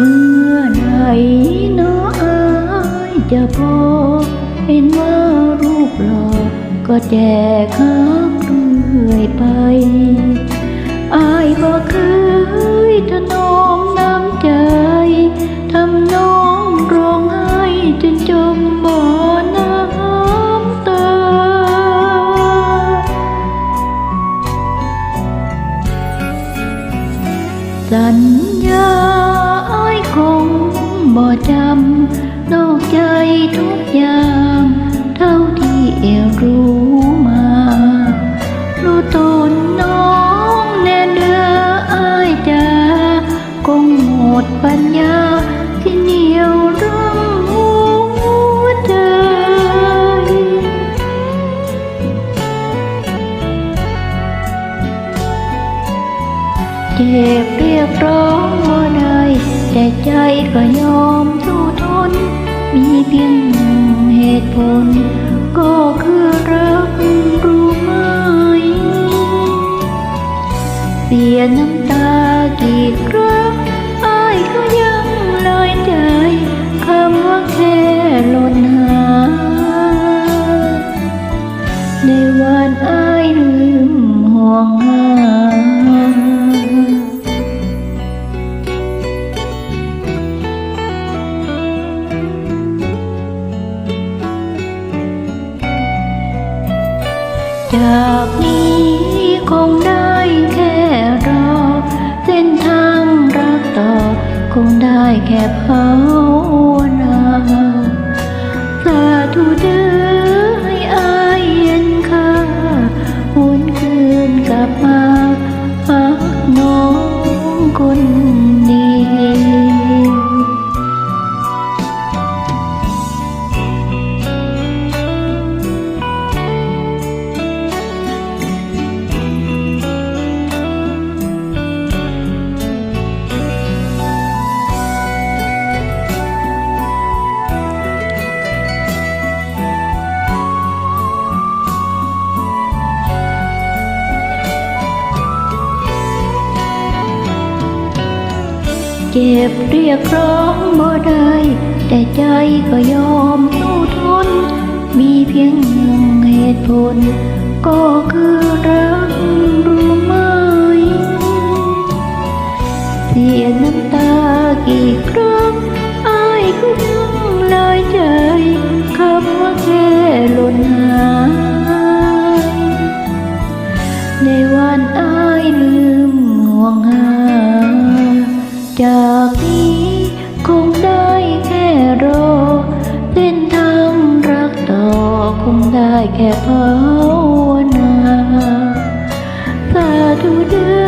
เมื่อใดเนาะอยจะพอเห็นว่ารูปหลอกก็แจกคักเรื่อยไปไอายบ่เคยทน ปัญญาที่เหนียวรั้งหัวใจ เจ็บเรียกร้องว่าได้แต่ใจก็ยอมสู้ทน มีเพียงหนึ่งเหตุผล ก็คือรักรู้ไหม เสียน้ำตากี่ จากนี้คงได้แค่รอ เส้นทางรักต่อ คงได้แค่ภาวนาสาธุเด้อให้อายเย็นค่าหวนคืนกลับมาหาน้องคน เจ็บเรียกร้องบ่ได้ แต่ใจก็ยอมสู้ทน มีเพียงหนึ่งเหตุผล ก็คือรักรู้ไหมเสียน้ำตากี่ครั้งอายก็ยังลอยใจคำว่าแค่หล่นหายในวันอายลืมห่วงหา จากนี้คงได้แค่รอเส้นทางรักต่อคงได้แค่ภาวนาสาธุเดือ